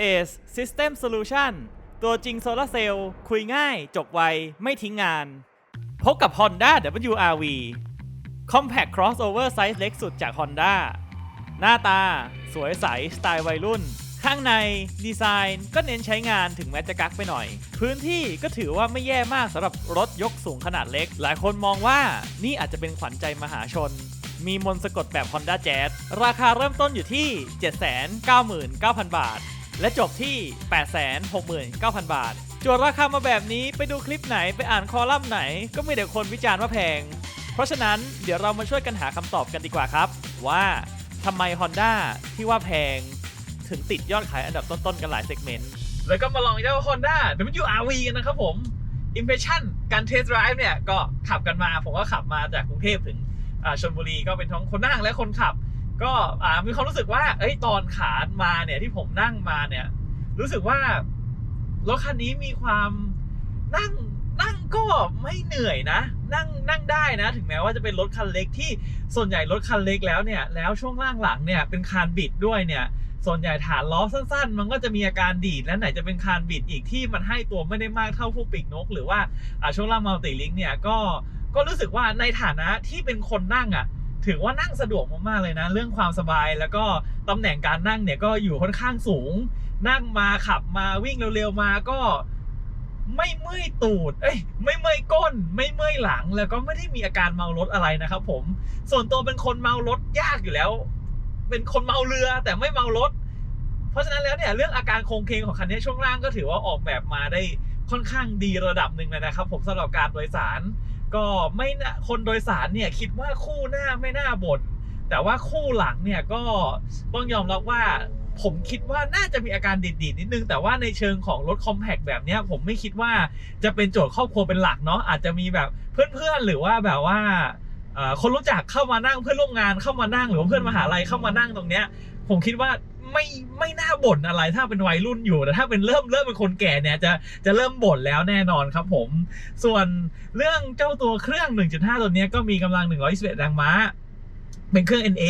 ACE System Solution ตัวจริงโซลาร์เซลล์คุยง่าย จบไว ไม่ทิ้งงาน พบกับ Honda WRV Compact Crossover ไซส์เล็กสุดจาก Honda หน้าตา สวยใส สไตล์วัยรุ่น ข้างใน ดีไซน์ก็เน้นใช้งานถึงแม้จะกักไปหน่อย พื้นที่ก็ถือว่าไม่แย่มากสำหรับรถยกสูงขนาดเล็ก หลายคนมองว่านี่อาจจะเป็นขวัญใจมหาชนมีมนสะกดแบบ Honda Jazz ราคาเริ่มต้นอยู่ที่ 799,000 บาท และจบที่ 869,000 บาทจวดราคามาแบบนี้ไปดูคลิปไหนไปอ่านคอลัมน์ไหน ก็มีแต่คนวิจารณ์ว่าแพง เพราะฉะนั้นเดี๋ยวเรามาช่วยกันหาคำตอบกันดีกว่าครับ ว่าทำไม Honda ที่ว่าแพง ถึงติดยอดขายอันดับต้น ๆ กันหลายเซกเมนต์ แล้วก็มาลองเจ้า Honda WRV กันนะครับผม Impression การเทสไดรฟ์เนี่ย ก็ขับกันมา ผมก็ขับมาจากกรุงเทพถึงชลบุรีก็เป็นทั้งคนนั่งและคนขับ ก็อ่ามีความรู้สึกว่าเอ้ยตอนขามาเนี่ยที่ผมนั่งมาเนี่ย รู้สึกว่ารถคันนี้มีความนั่งนั่งก็ไม่เหนื่อยนะ นั่งนั่งได้นะ ถึงแม้ว่าจะเป็นรถคันเล็กที่ส่วนใหญ่รถคันเล็กแล้วเนี่ย แล้วช่วงล่างหลังเนี่ยเป็นคานบิดด้วยเนี่ย ส่วนใหญ่ฐานล้อสั้น ๆ มันก็จะมีอาการดีดและไหนจะเป็นคานบิดอีกที่มันให้ตัวไม่ได้มากเท่าพวกปีกนก หรือว่าอ่าช่วงล่างมัลติลิงเนี่ยก็ก็รู้สึกว่าในฐานะที่เป็นคนนั่งอะ ถือว่านั่งสะดวกมากๆเลยนะ เรื่องความสบายแล้วก็ตำแหน่งการนั่งเนี่ยก็อยู่ค่อนข้างสูง นั่งมาขับมาวิ่งเร็วๆมาก็ไม่เมื่อยตูด เอ้ย ไม่เมื่อยก้น ไม่เมื่อยหลัง แล้วก็ไม่ได้มีอาการเมารถอะไรนะครับผม ส่วนตัวเป็นคนเมารถยากอยู่แล้ว เป็นคนเมาเรือแต่ไม่เมารถ เพราะฉะนั้นแล้วเนี่ยเรื่องอาการโครงเคงของคันนี้ช่วงล่างก็ถือว่าออกแบบมาได้ค่อนข้างดีระดับหนึ่งเลยนะครับผมสำหรับการโดยสาร ก็ไม่น่าคนโดยสารเนี่ยคิดว่าคู่หน้าไม่น่าบ่นแต่ว่าคู่หลังเนี่ยก็ต้องยอมรับว่า ผมคิดว่าน่าจะมีอาการดีดๆนิดนึง แต่ว่าในเชิงของรถคอมแพกแบบเนี้ยผมไม่คิดว่าจะเป็นโจทย์ครอบครัวเป็นหลักเนาะอาจจะมีแบบเพื่อนๆหรือว่าแบบว่าคนรู้จักเข้ามานั่งเพื่อนร่วมงานเข้ามานั่งหรือว่าเพื่อนมหาลัยเข้ามานั่งตรงเนี้ย ผมคิดว่า ไม่ไม่น่าบ่นอะไร ถ้าเป็นวัยรุ่นอยู่แต่ถ้าเป็นเริ่มเริ่มเป็นคนแก่เนี่ยจะจะเริ่มบ่นแล้วแน่นอนครับผม ส่วนเรื่องเจ้าตัวเครื่อง 1.5 ตัวนี้ก็มีกำลัง 121 แรงม้า เป็นเครื่อง NA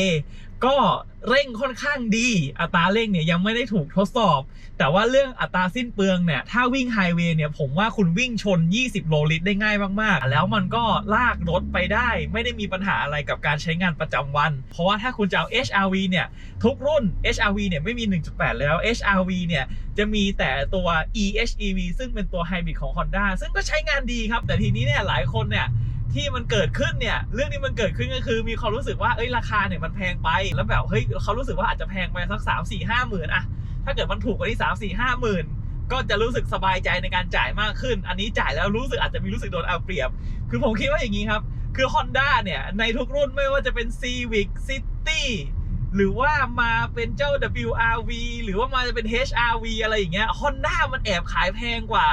ก็เร่งค่อนข้างดี อัตราเร่งเนี่ยยังไม่ได้ถูกทดสอบ แต่ว่าเรื่องอัตราสิ้นเปลืองเนี่ย ถ้าวิ่งไฮเวย์เนี่ย ผมว่าคุณวิ่งชน 20 โลลิตรได้ง่ายมาก ๆ แล้วมันก็ลากรถไปได้ ไม่ได้มีปัญหาอะไรกับการใช้งานประจำวัน เพราะว่าถ้าคุณจะเอา HRV เนี่ย ทุกรุ่น HRV เนี่ยไม่มี 1.8 แล้ว HRV เนี่ย จะมีแต่ตัว EHEV ซึ่งเป็นตัวไฮบริดของ Honda ซึ่งก็ใช้งานดีครับ แต่ทีนี้เนี่ยหลายคนเนี่ย ที่มันเกิดขึ้นเนี่ยเรื่องที่มันเกิดขึ้นก็คือ มีความรู้สึกว่าเอ้ยราคาเนี่ยมันแพงไป แล้วแบบเฮ้ยเขารู้สึกว่าอาจจะแพงไปสักสามสี่ห้าหมื่นอะถ้าเกิดมันถูกกว่าที่สามสี่ห้าหมื่นก็จะรู้สึกสบายใจในการจ่ายมากขึ้น อันนี้จ่ายแล้วรู้สึกอาจจะมีรู้สึกโดนเอาเปรียบ คือผมคิดว่าอย่างนี้ครับ คือ Honda เนี่ย ในทุกรุ่นไม่ว่าจะเป็น Civic City หรือว่ามาเป็นเจ้า WRV หรือว่ามาจะเป็น HRV อะไรอย่างเงี้ย Honda มันแอบขายแพงกว่า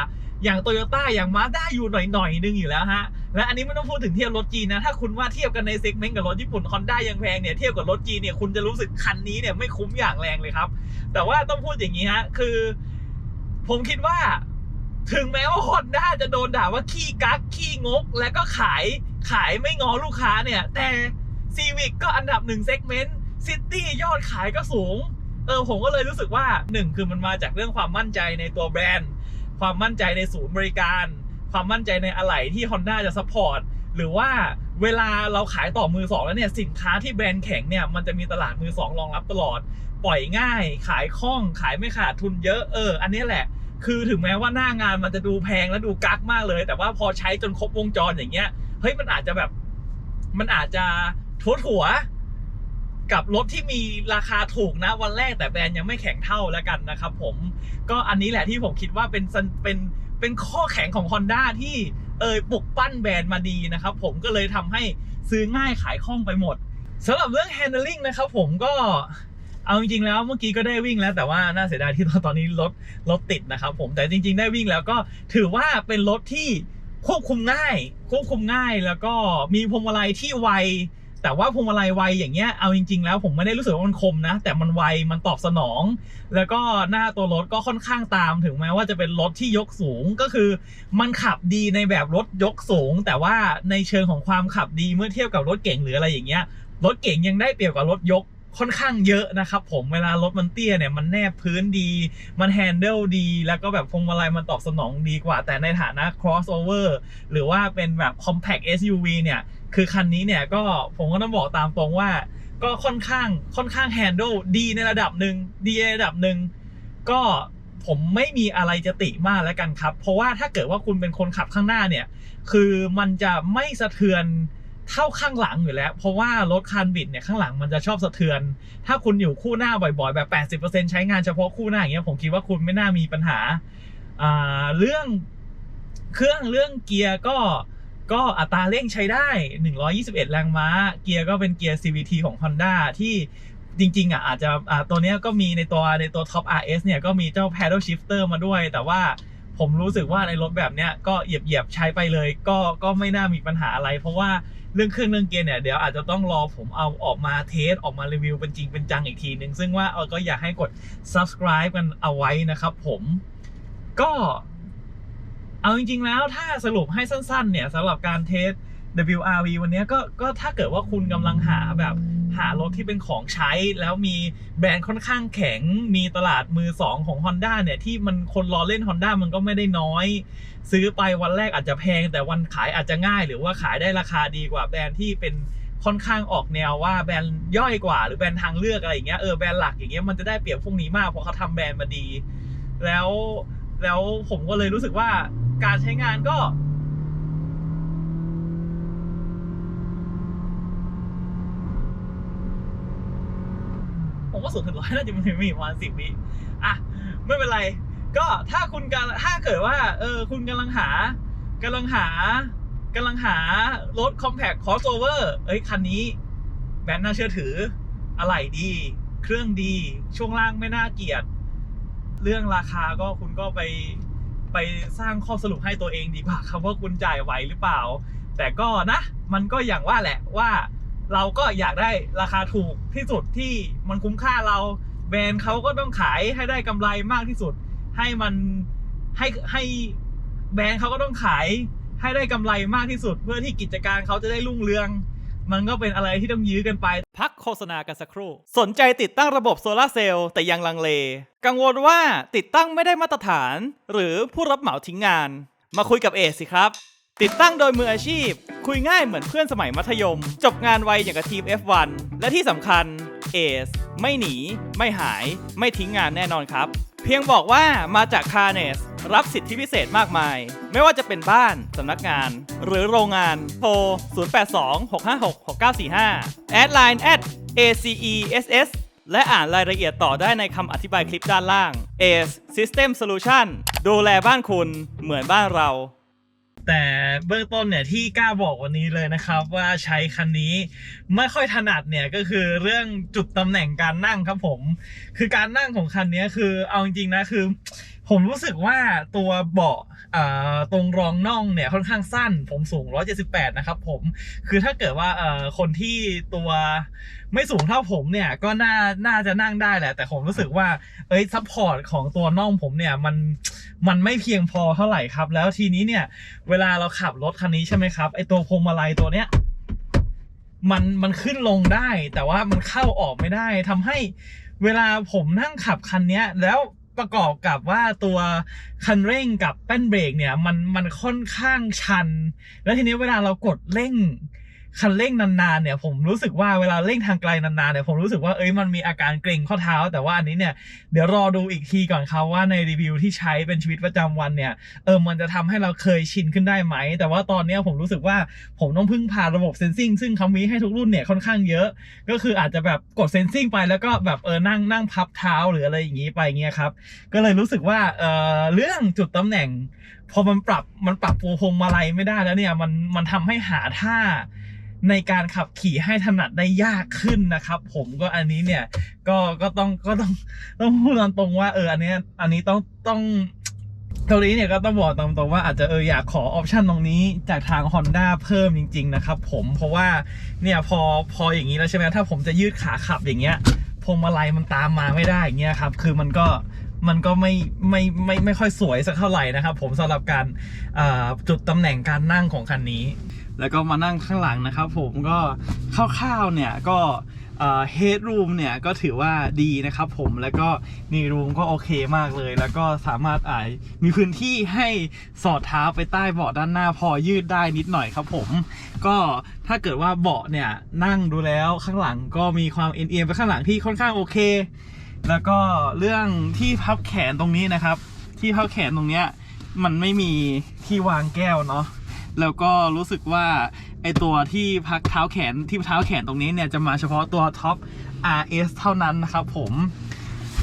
อย่างโตโยต้าอย่างมาด้าอยู่หน่อยๆนึงอยู่แล้วฮะ และอันนี้ไม่ต้องพูดถึงเทียบรถจีนนะ ถ้าคุณว่าเทียบกันในเซกเมนต์กับรถญี่ปุ่น Honda ยังแพงเนี่ยเทียบกับรถจีนเนี่ยคุณจะรู้สึกคันนี้เนี่ยไม่คุ้มอย่างแรงเลยครับ แต่ว่าต้องพูดอย่างนี้ฮะคือ ผมคิดว่า ถึงแม้ว่า Honda จะโดนด่าว่าขี้กักขี้งก และก็ขายขายไม่งอลูกค้าเนี่ย แต่ Civic ก็อันดับหนึ่งเซกเมนต์ City ยอดขายก็สูงเออผมก็เลยรู้สึกว่าหนึ่งคือมันมาจากเรื่องความมั่นใจในตัวแบรนด์ ความมั่นใจในศูนย์บริการ ความมั่นใจในอะไหล่ที่ Honda จะซัพพอร์ตหรือว่าเวลาเราขายต่อมือสองแล้วเนี่ยสินค้าที่แบรนด์แข็งเนี่ยมันจะมีตลาดมือสองรองรับตลอด ปล่อยง่าย ขายคล่องขายไม่ขาดทุนเยอะเออ อันนี้แหละ คือถึงแม้ว่าหน้างานมันจะดูแพงและดูกักมากเลย แต่ว่าพอใช้จนครบวงจรอย่างเงี้ยเฮ้ยมันอาจจะแบบ มันอาจจะถัวถัวกับรถที่มีราคาถูกนะวันแรกแต่แบรนด์ยังไม่แข็งเท่าแล้วกันนะครับผมก็อันนี้แหละที่ผมคิดว่าเป็นเป็น เป็นข้อแข็งของ Honda ที่เอยปลุกปั้นแบรนด์มาดีนะครับผมก็เลยทำให้ซื้อง่ายขายคล่องไปหมดสำหรับเรื่อง handling นะครับผมก็เอาจริงๆแล้วเมื่อกี้ก็ได้วิ่งแล้วแต่ว่าน่าเสียดายที่ตอนนี้รถรถติดนะครับผมแต่จริง ๆ ได้วิ่งแล้วก็ถือว่าเป็นรถที่ควบคุมง่าย ควบคุมง่ายแล้วก็มีพวงมาลัยที่ไว แต่ว่าพวงมาลัยไวอย่างเงี้ยเอาจริง ๆ แล้วผมไม่ได้รู้สึกว่ามันคมนะ แต่มันไวมันตอบสนอง แล้วก็หน้าตัวรถก็ค่อนข้างตามถึงแม้ว่าจะเป็นรถที่ยกสูงก็คือ มันขับดีในแบบรถยกสูง แต่ว่าในเชิงของความขับดีเมื่อเทียบกับรถเก่งหรืออะไรอย่างเงี้ยรถเก่งยังได้เปรียบกับรถยกค่อนข้างเยอะนะครับผมเวลารถมันเตี้ยเนี่ยมันแนบพื้นดี มันแฮนเดิลดี แล้วก็แบบพวงมาลัยมันตอบสนองดีกว่า แต่ในฐานะ crossover หรือว่าเป็นแบบ compact SUV เนี่ย คือคันนี้เนี่ยก็ผมก็ต้องบอกตามตรงว่า ก็ค่อนข้างค่อนข้างแฮนด์ลดีในระดับหนึ่งดีในระดับหนึ่งก็ผมไม่มีอะไรจะติมากแล้วกันครับ เพราะว่าถ้าเกิดว่าคุณเป็นคนขับข้างหน้าเนี่ย คือมันจะไม่สะเทือนเท่าข้างหลังอยู่แล้ว เพราะว่ารถคันบิดเนี่ยข้างหลังมันจะชอบสะเทือน ถ้าคุณอยู่คู่หน้าบ่อยๆ แบบ 80%ใช้งานเฉพาะคู่หน้าอย่างเงี้ยผมคิดว่าคุณไม่น่ามีปัญหาอ่าเรื่องเครื่องเรื่องเกียร์ก็ ก็อัตราเร่งใช้ได้ 121 แรงม้า เกียร์ก็เป็นเกียร์ CVT ของ Honda ที่จริงๆอะอาจจะอ่าตัวนี้ก็มีในตัวในตัว Top RS เนี่ยก็มีเจ้า Paddle Shifter มาด้วย แต่ว่าผมรู้สึกว่าในรถแบบเนี้ยก็เหยียบๆใช้ไปเลย ก็ก็ไม่น่ามีปัญหาอะไร เพราะว่าเรื่องเครื่องเรื่องเกียร์เนี่ยเดี๋ยวอาจจะต้องรอผมเอาออกมาเทสออกมารีวิวเป็นจริงเป็นจังอีกทีนึง ซึ่งว่าเออก็อยากให้กด subscribe กันเอาไว้นะครับผมก็ เอาจริงๆแล้วถ้าสรุปให้สั้นๆ เนี่ยสำหรับการเทส WRV วันนี้ก็ก็ถ้าเกิดว่าคุณกำลังหาแบบหารถที่เป็นของใช้แล้วมีแบรนด์ค่อนข้างแข็ง มีตลาดมือสองของ Honda เนี่ย ที่มันคนรอเล่น Honda มันก็ไม่ได้น้อย ซื้อไปวันแรกอาจจะแพง แต่วันขายอาจจะง่าย หรือว่าขายได้ราคาดีกว่าแบรนด์ที่เป็นค่อนข้างออกแนวว่าแบรนด์ย่อยกว่า หรือแบรนด์ทางเลือกอะไรอย่างเงี้ยเออแบรนด์หลักอย่างเงี้ยมันจะได้เปรียบพวกนี้มากเพราะเขาทำแบรนด์มาดี แล้วแล้วผมก็เลยรู้สึกว่า การใช้งานก็ ผมว่าศูนย์ถึงร้อยน่าจะมันมีประมาณสิบวิอะ ไม่เป็นไร ก็ถ้าคุณกำลังถ้าเกิดว่า เออ คุณกำลังหากำลังหากำลังหารถ compact crossover เอ้ย คันนี้แบรนด์น่าเชื่อถือ อะไหล่ดี เครื่องดี ช่วงล่างไม่น่าเกลียด เรื่องราคาก็คุณก็ไป ไปสร้างข้อสรุปให้ตัวเองดีกว่าครับว่าคุณจ่ายไหวหรือเปล่า แต่ก็นะ มันก็อย่างว่าแหละว่า เราก็อยากได้ราคาถูกที่สุดที่มันคุ้มค่าเราแบรนด์เขาก็ต้องขายให้ได้กำไรมากที่สุด ให้มันให้ให้แบรนด์เขาก็ต้องขายให้ได้กำไรมากที่สุด เพื่อที่กิจการเขาจะได้รุ่งเรือง มันก็เป็นอะไรที่ต้องยื้อกันไป พักโฆษณากันสักครู่ สนใจติดตั้งระบบโซลาร์เซลล์แต่ยังลังเล กังวลว่าติดตั้งไม่ได้มาตรฐาน หรือผู้รับเหมาทิ้งงาน มาคุยกับเอสสิครับ ติดตั้งโดยมืออาชีพ คุยง่ายเหมือนเพื่อนสมัยมัธยม จบงานไวอย่างกับทีม F1 และที่สำคัญ เอสไม่หนี ไม่หาย ไม่ทิ้งงานแน่นอนครับ เพียงบอกว่ามาจากคาเนสรับสิทธิพิเศษมากมาย ไม่ว่าจะเป็นบ้าน สำนักงาน หรือโรงงาน โทร 0826566945 แอดไลน์ at ACESS และอ่านรายละเอียดต่อได้ในคำอธิบายคลิปด้านล่าง ACE System Solution ดูแลบ้านคุณเหมือนบ้านเรา แต่เบื้องต้นเนี่ยที่กล้าบอกวันนี้เลยนะครับ ว่าใช้คันนี้ไม่ค่อยถนัดเนี่ยก็คือเรื่องจุดตำแหน่งการนั่งครับผม คือการนั่งของคันนี้คือเอาจริงๆนะคือ ผมรู้สึกว่าตัวเบาะตรงรองน่องเนี่ยค่อนข้างสั้น ผมสูง 178 นะครับผมคือถ้าเกิดว่าคนที่ตัวไม่สูงเท่าผมเนี่ยก็น่าน่าจะนั่งได้แหละ แต่ผมรู้สึกว่าเอ้ยซัพพอร์ตของตัวน่องผมเนี่ยมันมันไม่เพียงพอเท่าไหร่ครับ แล้วทีนี้เนี่ยเวลาเราขับรถคันนี้ใช่ไหมครับไอตัวพวงมาลัยตัวเนี้ยมันมันขึ้นลงได้ แต่ว่ามันเข้าออกไม่ได้ทำให้เวลาผมนั่งขับคันเนี้ย แล้วประกอบกับว่าตัวคันเร่งกับแป้นเบรกเนี่ย มันมันค่อนข้างชัน แล้วทีนี้เวลาเรากดเร่ง คันเร่งนานๆเนี่ยผมรู้สึกว่าเวลาเร่งทางไกลนานๆเนี่ยผมรู้สึกว่าเอ้ยมันมีอาการเกร็งข้อเท้า แต่ว่าอันนี้เนี่ยเดี๋ยวรอดูอีกทีก่อนครับว่าในรีวิวที่ใช้เป็นชีวิตประจำวันเนี่ยเออมันจะทำให้เราเคยชินขึ้นได้ไหม แต่ว่าตอนเนี้ยผมรู้สึกว่าผมต้องพึ่งพาระบบเซนซิงซึ่งเขามีให้ทุกรุ่นเนี่ยค่อนข้างเยอะ ก็คืออาจจะแบบกดเซนซิงไปแล้วก็แบบเออนั่งนั่งพับเท้าหรืออะไรอย่างงี้ไปเงี้ยครับก็เลยรู้สึกว่าเออเรื่องจุดตำแหน่งพอมันปรับมันปรับปูพงมาลัยไม่ได้แล้วเนี่ยมันมันทำให้หาท่า ในการขับขี่ให้ถนัดได้ยากขึ้นนะครับ ผมก็อันนี้เนี่ยก็ก็ต้องก็ต้องต้องพูดตรงว่าเอออันนี้อันนี้ต้องต้องตรงนี้เนี่ยก็ต้องบอกตรงๆว่าอาจจะเอออยากขอออปชันตรงนี้จากทาง Honda เพิ่มจริง ๆ นะครับผมเพราะว่าเนี่ยพอพออย่างนี้แล้วใช่ไหมถ้าผมจะยืดขาขับอย่างเงี้ยพวงมาลัยมันตามมาไม่ได้อย่างเงี้ยครับคือมันก็มันก็ไม่ไม่ไม่ไม่ค่อยสวยสักเท่าไหร่นะครับผมสำหรับการจุดตำแหน่งการนั่งของคันนี้ แล้วก็มานั่งข้างหลังนะครับผมก็คร่าวๆเนี่ยก็เฮดรูมเนี่ยก็ถือว่าดีนะครับผมแล้วก็นีรูมก็โอเคมากเลย แล้วก็สามารถอ่ามีพื้นที่ให้สอดเท้าไปใต้เบาะด้านหน้าพอยืดได้นิดหน่อยครับผม ก็ถ้าเกิดว่าเบาะเนี่ยนั่งดูแล้วข้างหลังก็มีความเอียงไปข้างหลังที่ค่อนข้างโอเค แล้วก็เรื่องที่พับแขนตรงนี้นะครับ ที่พับแขนตรงเนี้ยมันไม่มีที่วางแก้วเนาะ แล้วก็รู้สึกว่าไอตัวที่พักเท้าแขนที่เท้าแขนตรงนี้เนี่ยจะมาเฉพาะตัวท็อป RS เท่านั้นนะครับผม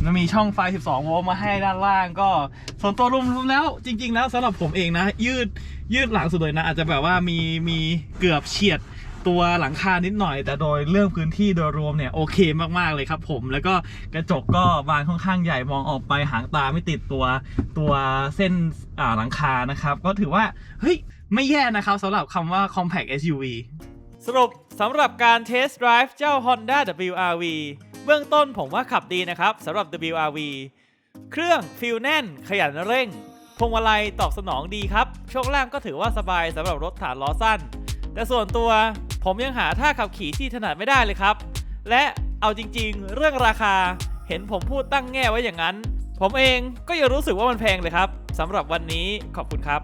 มันมีช่องไฟ 12 โวลต์มาให้ด้านล่างก็ส่วนตัวรวมๆแล้วจริง ๆ แล้วสำหรับผมเองนะ ยืดยืดหลังสุดเลยนะ อาจจะแบบว่ามีมีเกือบเฉียดตัวหลังคานิดหน่อย แต่โดยเรื่องพื้นที่โดยรวมเนี่ยโอเคมากๆเลยครับผมแล้วก็กระจกก็บานค่อนข้างใหญ่มองออกไปหางตาไม่ติดตัวตัวเส้นหลังคานะครับ ก็ถือว่าเฮ้ย ไม่แย่นะครับสำหรับคำว่า compact SUV สรุปสำหรับการเทสต์ไดรฟ์เจ้า Honda WRV เบื้องต้นผมว่าขับดีนะครับสำหรับ WRV เครื่องฟิลแน่น ขยันเร่ง พวงมาลัยตอบสนองดีครับ ช่วงล่างก็ถือว่าสบายสำหรับรถฐานล้อสั้น แต่ส่วนตัวผมยังหาท่าขับขี่ที่ถนัดไม่ได้เลยครับ และเอาจริงๆ เรื่องราคาเห็นผมพูดตั้งแง่ไว้อย่างนั้น ผมเองก็ยังรู้สึกว่ามันแพงเลยครับสำหรับวันนี้ขอบคุณครับ